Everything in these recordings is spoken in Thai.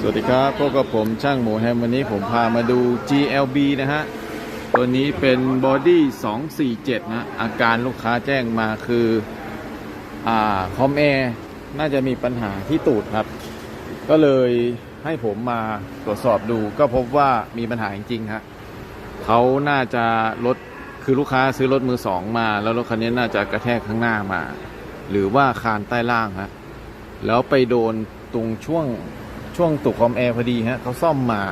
สวัสดีครับพบกับผมช่างหมูแฮมวันนี้ผมพามาดู GLB นะฮะ ตัวนี้เป็นบอดี้247 นะ อาการลูกค้าแจ้งมาคืออ่าคอมแอร์น่าจะมีปัญหาที่ตูดครับ ก็เลยให้ผมมาตรวจสอบดูก็พบว่ามีปัญหาจริงๆฮะเขาน่าจะรถคือลูกค้าซื้อรถมือสองมา แล้วรถคันนี้น่าจะกระแทกข้างหน้ามา หรือว่าคานใต้ล่างฮะแล้วไปโดนตรงช่วง ช่วงตุกคอมแอร์พอดีฮะเขาซ่อมมา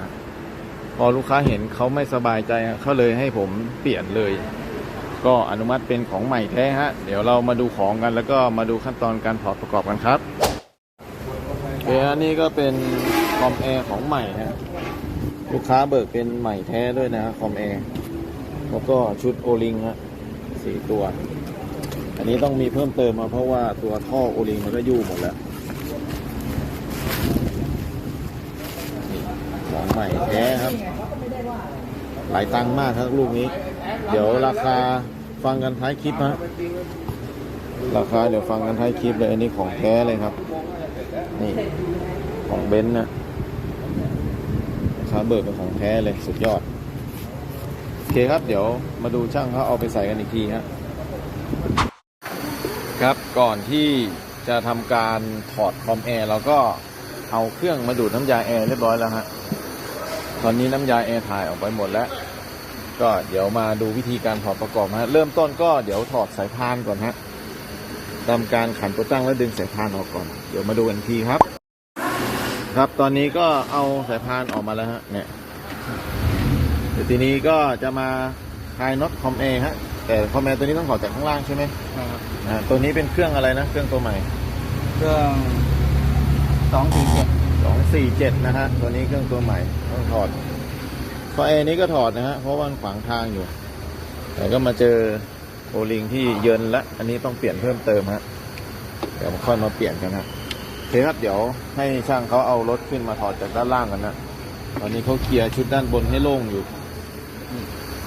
พอลูกค้าเห็นเขาไม่สบายใจเขาเลยให้ผมเปลี่ยนเลย ก็อนุมัติเป็นของใหม่แท้ฮะ เดี๋ยวเรามาดูของกันแล้วก็มาดูขั้นตอนการถอดประกอบกันครับเคอันนี้ก็เป็นคอมแอร์ของใหม่ฮะลูกค้าเบิกเป็นใหม่แท้ด้วยนะฮะคอมแอร์แล้วก็ชุดโอลิงฮะสี่ตัว อันนี้ต้องมีเพิ่มเติมมาเพราะว่าตัวท่อโอลิงมันก็ยู่หมดแล้วนี่ของ ใหม่แท้ครับ หลายตังค์มากครับลูกนี้ เดี๋ยวราคาฟังกันท้ายคลิปฮะราคาเดี๋ยวฟังกันท้ายคลิปเลย อันนี้ของแท้เลยครับ นี่ของเบนซ์นะราคาเบิกเป็นของแท้เลยสุดยอด โอเคครับ เดี๋ยวมาดูช่างเขาเอาไปใส่กันอีกทีฮะครับก่อนที่จะทำการถอดคอมแอร์เราก็เอาเครื่องมาดูดน้ำยาแอร์เรียบร้อยแล้วฮะ ตอนนี้น้ำยาแอร์ถ่ายออกไปหมดแล้ว ก็เดี๋ยวมาดูวิธีการถอดประกอบฮะ เริ่มต้นก็เดี๋ยวถอดสายพานก่อนฮะทำการขันตัวตั้งแล้วดึงสายพานออกก่อน เดี๋ยวมาดูกันอีกทีครับ ครับตอนนี้ก็เอาสายพานออกมาแล้วฮะ เนี่ยเดี๋ยวทีนี้ก็จะมาคลายน็อตคอมแอร์ฮะ แต่คอมแอร์ตัวนี้ต้องถอดจากข้างล่างใช่ไหมนะครับอ่าตัวนี้เป็นเครื่องอะไรนะ เครื่องตัวใหม่ เครื่องสองสี่เจ็ดสองสี่เจ็ดนะฮะ ตัวนี้เครื่องตัวใหม่ ต้องถอดไฟนี้ก็ถอดนะฮะเพราะว่ามันขวางทางอยู่ แต่ก็มาเจอโอลิงที่เยินละ อันนี้ต้องเปลี่ยนเพิ่มเติมฮะเดี๋ยวมาค่อยมาเปลี่ยนกันฮะโอเคครับเดี๋ยวให้ช่างเขาเอารถขึ้นมาถอดจากด้านล่างกันนะตอนนี้เขาเคลียร์ชุดด้านบนให้โล่งอยู่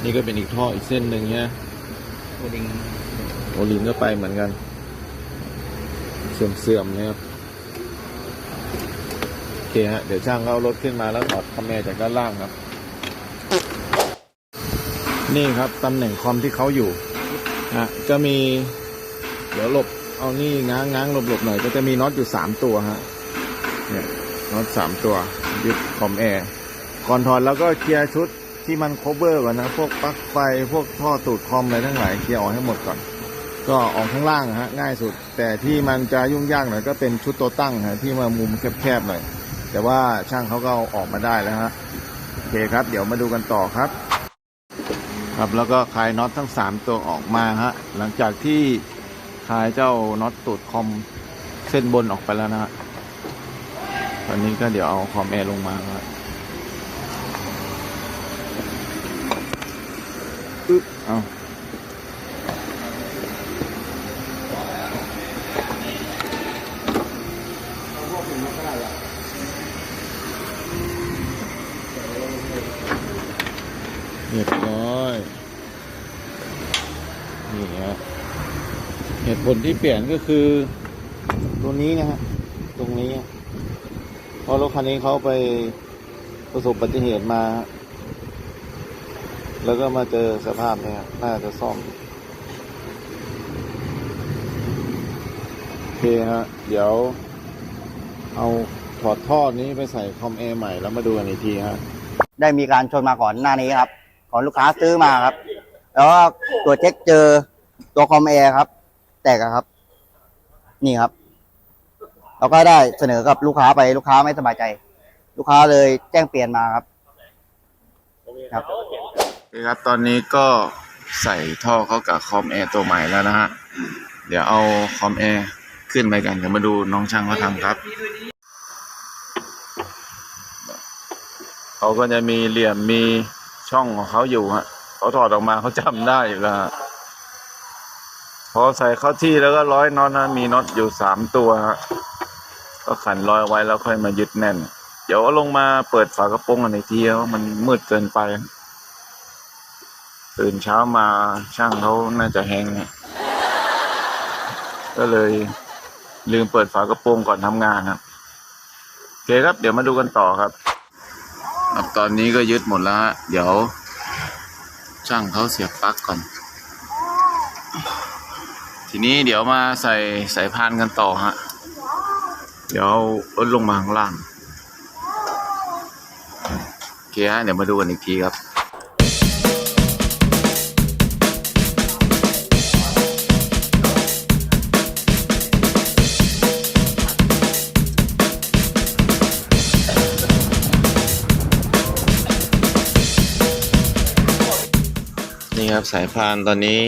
นี่ก็เป็นอีกท่ออีกเส้นหนึ่งเนี่ยโอลิงโอลินก็ไปเหมือนกัน เสื่อมๆนะครับโอเค ฮะ เดี๋ยวช่างเขารถขึ้นมาแล้วถอดคอมแอร์จากด้านล่างครับ นี่ครับตำแหน่งคอมที่เขาอยู่นะจะมี เดี๋ยวหลบเอานี่ง้างง้างหลบหลบหน่อย ก็จะมีน็อตอยู่สามตัวฮะ เนี่ยน็อตสามตัว ยึดคอมแอร์ก่อนถอดแล้วก็เคลียร์ชุดที่มันโคเวอร์ก่อนนะ พวกปลั๊กไฟ พวกท่อตูดคอมอะไรทั้งหลายเคลียร์ออกให้หมดก่อน ก็ออกข้างล่างฮะ ง่ายสุด แต่ที่มันจะยุ่งยากหน่อยก็เป็นชุดตัวตั้งฮะที่มามุมแคบๆหน่อย แต่ว่าช่างเขาก็เอาออกมาได้แล้วฮะโอเคครับ เดี๋ยวมาดูกันต่อครับ ครับแล้วก็คลายน็อตทั้งสามตัวออกมาฮะหลังจากที่คลายเจ้าน็อตตูดคอมเส้นบนออกไปแล้วนะฮะตอนนี้ก็เดี๋ยวเอาคอมแอร์ลงมาครับอึ๊บเอาเรียบร้อย นี่ฮะเหตุ ผลที่เปลี่ยนก็คือตัวนี้นะฮะตรงนี้เพราะรถคันนี้เขาไปประสบอุบัติเหตุมา แล้วก็มาเจอสภาพเนี่ยน่าจะซ่อมโอเคฮะเดี๋ยว เอาถอดท่อนี้ไปใส่คอมแอร์ใหม่แล้วมาดูกันอีกทีฮะได้มีการชนมาก่อนหน้านี้ครับ ก่อนลูกค้าซื้อมาครับ แล้วก็ตัวจเช็คเจอตัวคอมแอร์ครับ แตกอะครับ นี่ครับ เราก็ได้เสนอกับลูกค้าไปลูกค้าไม่สบายใจ ลูกค้าเลยแจ้งเปลี่ยนมาครับครับโอเคครับตอนนี้ก็ใส่ท่อเข้ากับคอมแอร์ตัวใหม่แล้วนะฮะ เดี๋ยวเอาคอมแอร์ขึ้นไปกันเดี๋ยวมาดูน้องช่างเขาทำครับ เขาก็จะมีเหลี่ยมมีช่องของเขาอยู่ฮะ เขาถอดออกมาเขาจำได้อยู่แล้วฮะ อใส่เข้าที่แล้วก็ร้อยน็อตนะ มีน็อตอยู่สามตัว ก็ขันร้อยไว้แล้วค่อยมายึดแน่น เดี๋ยวลงมาเปิดฝากระโปรงกันอีกทีว่ามันมืดเกินไป ตื่นเช้ามาช่างเขาน่าจะแหงก็เลยลืมเปิดฝากระโปรงก่อนทำงานครับโอเคครับ เดี๋ยวมาดูกันต่อครับครับตอนนี้ก็ยึดหมดแล้ว เดี๋ยวช่างเขาเสียบปลั๊กก่อน ทีนี้เดี๋ยวมาใส่สายพานกันต่อฮะ เดี๋ยวเอาลงมาข้างล่างโอเคฮะ เดี๋ยวมาดูกันอีกทีครับนี่ครับสายพานตอนนี้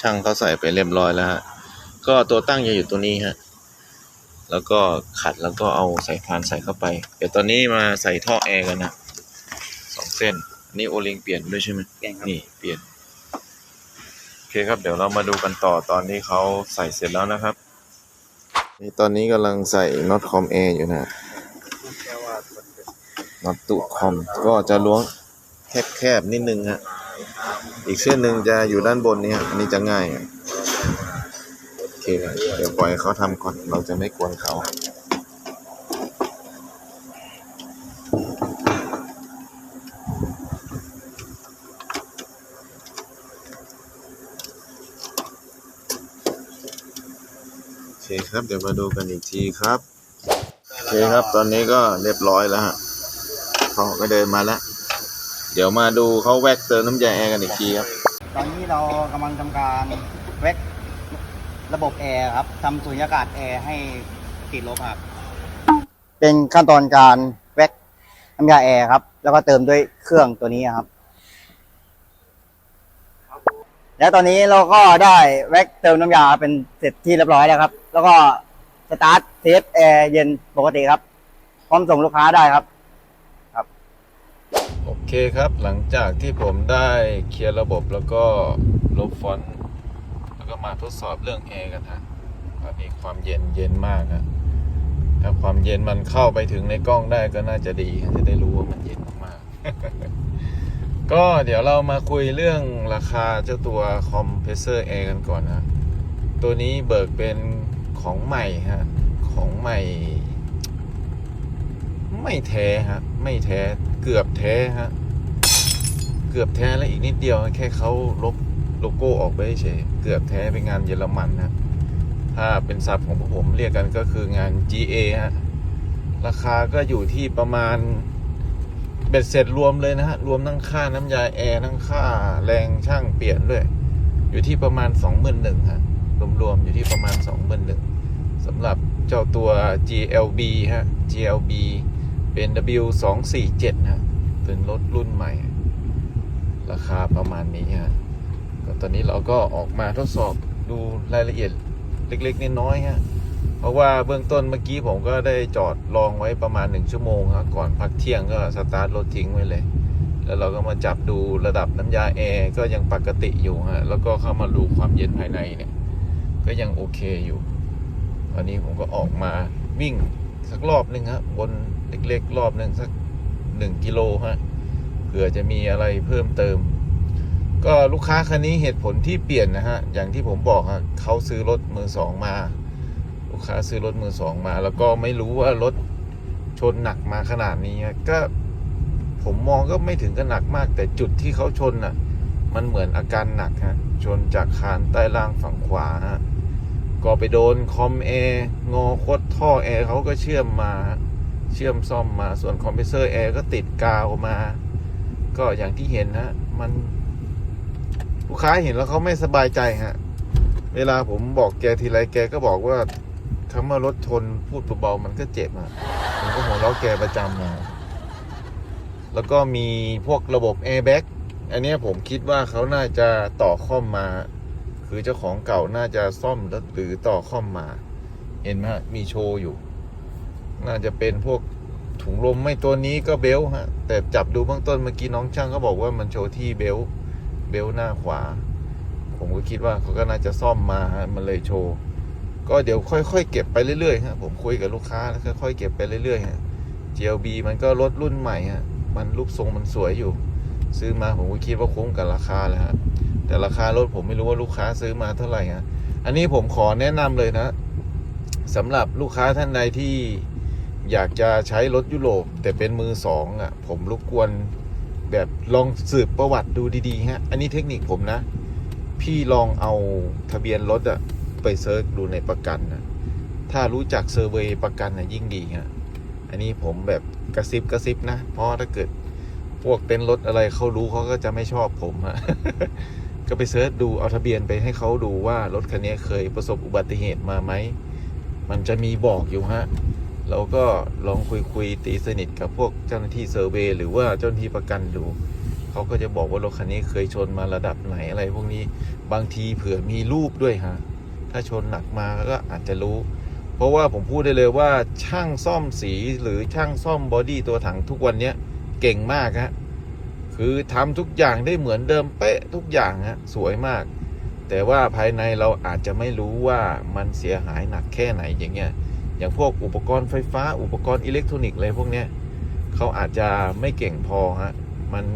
ช่างเขาใส่ไปเรียบร้อยแล้วฮะก็ตัวตั้งจะอยู่ตัวนี้ฮะแล้วก็ขัดแล้วก็เอาสายพานใส่เข้าไป เดี๋ยวตอนนี้มาใส่ท่อแอร์กันนะสองเส้นอันนี่โอลิงเปลี่ยนด้วยใช่ไหมเปลี่ยนครับ นี่เปลี่ยนโอเคครับเดี๋ยวเรามาดูกันต่อตอนที่เขาใส่เสร็จแล้วนะครับนี่ตอนนี้กำลังใส่น็อตคอมแอร์อยู่นะน็อตตุคอมก็จะล้วงแคบๆนิดนึงฮะ อีกเส้นหนึ่งจะอยู่ด้านบนนี้อันนี้จะง่ายโอเคเดี๋ยวปล่อยเขาทำก่อนเราจะไม่กวนเขาโอเคครับเดี๋ยวมาดูกันอีกทีครับโอเคครับตอนนี้ก็เรียบร้อยแล้วฮะเขาก็เดินมาแล้ว เดี๋ยวมาดูเขาแวกเติมน้ำยาแอร์กันอีกทีครับตอนนี้เรากำลังทำการเวกระบบแอร์ครับทำสุญญากาศแอร์ให้ติดลบครับ เป็นขั้นตอนการเวกน้ำยาแอร์ครับ แล้วก็เติมด้วยเครื่องตัวนี้ครับ แล้วตอนนี้เราก็ได้แว็กเติมน้ำยาเป็นเสร็จที่เรียบร้อยแล้วครับ แล้วก็สตาร์ทเทสแอร์เย็นปกติครับ พร้อมส่งลูกค้าได้ครับโอ เคครับหลังจากที่ผมได้เคลียร์ระบบแล้วก็ลบฟอนต์แล้วก็มาทดสอบเรื่องแอร์กันฮะตอนนี้ความเย็นเย็นมากฮะถ้าความเย็นมันเข้าไปถึงในกล้องได้ก็น่าจะดีจะได้รู้ว่ามันเย็นมากๆก็เดี๋ยวเรามาคุยเรื่องราคาเจ้าตัวคอมเพรสเซอร์แอร์กันก่อนนะตัวนี้เบิกเป็นของใหม่ฮะของใหม่ ไม่แท้ฮะ ไม่แท้เกือบแท้ฮะ เกือบแท้แล้วอีกนิดเดียวแค่เขาลบโลโก้ออกไปเฉยเกือบแท้เป็นงานเยอรมันนะถ้าเป็นศัพท์ของพวกผมเรียกกันก็คืองาน GA ฮะ ราคาก็อยู่ที่ประมาณเบ็ดเสร็จรวมเลยนะฮะ รวมทั้งค่าน้ำยาแอร์ทั้งค่าแรงช่างเปลี่ยนด้วย อยู่ที่ประมาณ 21,000ฮะ รวมๆอยู่ที่ประมาณ 21,000สำหรับเจ้าตัว GLB ฮะ GLB เป็น W247 ฮะเป็นรถรุ่นใหม่ ราคาประมาณนี้ฮะก็ตอนนี้เราก็ออกมาทดสอบดูรายละเอียดเล็กๆน้อยๆฮะเพราะว่าเบื้องต้นเมื่อกี้ผมก็ได้จอดลองไว้ประมาณ 1 ชั่วโมงครับก่อนพักเที่ยงก็สตาร์ทรถทิ้งไว้เลย แล้วเราก็มาจับดูระดับน้ำยาแอร์ก็ยังปกติอยู่ฮะแล้วก็เข้ามาดูความเย็นภายในเนี่ยก็ยังโอเคอยู่ตอนนี้ผมก็ออกมาวิ่งสักรอบหนึ่งฮะบน เล็กๆ รอบหนึ่งสักหนึ่งกิโลฮะเผื่อจะมีอะไรเพิ่มเติม ก็ลูกค้าคันนี้เหตุผลที่เปลี่ยนนะฮะ อย่างที่ผมบอกฮะเขาซื้อรถมือสองมา ลูกค้าซื้อรถมือสองมา แล้วก็ไม่รู้ว่ารถชนหนักมาขนาดนี้ก็ผมมองก็ไม่ถึงกับหนักมาก แต่จุดที่เขาชนน่ะ มันเหมือนอาการหนักฮะชนจากคานใต้ล่างฝั่งขวาฮะก็ไปโดนคอมแอร์งอคดท่อแอร์เขาก็เชื่อมมา เชื่อมซ่อมมาส่วนคอมเพรสเซอร์แอร์ก็ติดกาวมา ก็อย่างที่เห็นนะมันลูกค้าเห็นแล้วเขาไม่สบายใจฮะ เวลาผมบอกแกทีไรแกก็บอกว่าคำว่ารถชนพูดเบาๆมันก็เจ็บอะผมก็หัวเราะแกประจำนะแล้วก็มีพวกระบบแอร์แบ็กอันนี้ผมคิดว่าเขาน่าจะต่อข้อมมา คือเจ้าของเก่าน่าจะซ่อมหรือต่อข้อมมา เห็นไหมมีโชว์อยู่ น่าจะเป็นพวกถุงลมไม่ตัวนี้ก็เบลต์ฮะ แต่จับดูเบื้องต้นเมื่อกี้น้องช่างเขาบอกว่ามันโชว์ที่เบลต์เบลต์หน้าขวา ผมก็คิดว่าเขาก็น่าจะซ่อมมาฮะมันเลยโชว์ ก็เดี๋ยวค่อยๆ เก็บไปเรื่อยๆฮะผมคุยกับลูกค้าแล้วค่อยๆเก็บไปเรื่อยๆฮะ GLB มันก็รถรุ่นใหม่ฮะมันรูปทรงมันสวยอยู่ ซื้อมาผมก็คิดว่าคุ้มกับราคาแล้วฮะแต่ราคารถผมไม่รู้ว่าลูกค้าซื้อมาเท่าไหร่ฮะอันนี้ผมขอแนะนำเลยนะสำหรับลูกค้าท่านใดที่ อยากจะใช้รถยุโรปแต่เป็นมือสองอะผมรบกวนแบบลองสืบประวัติดูดีๆฮะ อันนี้เทคนิคผมนะ พี่ลองเอาทะเบียนรถอะไปเซิร์ชดูในประกันนะถ้ารู้จักเซอร์เวยประกันนะยิ่งดีฮะ อันนี้ผมแบบกระซิบกระซิบนะ เพราะถ้าเกิดพวกเต้นรถอะไรเขารู้เขาก็จะไม่ชอบผมฮะ ก็ไปเซิร์ชดูเอาทะเบียนไปให้เขาดูว่ารถคันนี้เคยประสบอุบัติเหตุมาไหม มันจะมีบอกอยู่ฮะ เราก็ลองคุยคุยตีสนิทกับพวกเจ้าหน้าที่เซอร์เวยหรือว่าเจ้าหน้าที่ประกันดูเขาก็จะบอกว่ารถคันนี้เคยชนมาระดับไหนอะไรพวกนี้บางทีเผื่อมีรูปด้วยฮะถ้าชนหนักมาก็อาจจะรู้ เพราะว่าผมพูดได้เลยว่าช่างซ่อมสีหรือช่างซ่อมบอดี้ตัวถังทุกวันนี้เก่งมากฮะคือทำทุกอย่างได้เหมือนเดิมเป๊ะทุกอย่างฮะสวยมาก แต่ว่าภายในเราอาจจะไม่รู้ว่ามันเสียหายหนักแค่ไหนอย่างเงี้ย อย่างพวกอุปกรณ์ไฟฟ้า อุปกรณ์อิเล็กทรอนิกส์อะไรพวกเนี้ยเขาอาจจะไม่เก่งพอฮะมัน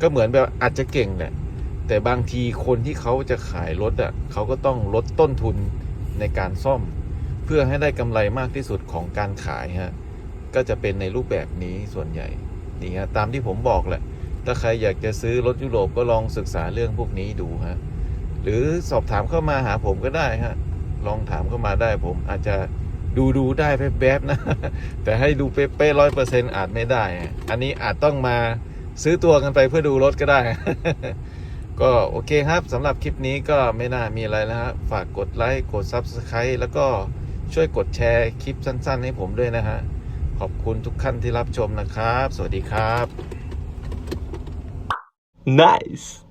ก็เหมือนแบบอาจจะเก่งแหละแต่บางทีคนที่เขาจะขายรถอะเขาก็ต้องลดต้นทุนในการซ่อม เพื่อให้ได้กำไรมากที่สุดของการขายฮะก็จะเป็นในรูปแบบนี้ส่วนใหญ่นี่ฮะตามที่ผมบอกแหละ ถ้าใครอยากจะซื้อรถยุโรปก็ลองศึกษาเรื่องพวกนี้ดูฮะหรือสอบถามเข้ามาหาผมก็ได้ฮะลองถามเข้ามาได้ผมอาจจะ ดูดูได้แป๊บๆนะ แต่ให้ดูเป๊ะร้อยเปอร์เซ็นต์อาจไม่ได้ อันนี้อาจต้องมาซื้อตัวกันไปเพื่อดูรถก็ได้ ก็โอเคครับสำหรับคลิปนี้ก็ไม่น่ามีอะไรแล้วฮะฝากกดไลค์กด Subscribe แล้วก็ช่วยกดแชร์คลิปสั้น ๆ ให้ผมด้วยนะฮะ ขอบคุณทุกท่านที่รับชมนะครับ สวัสดีครับ Nice.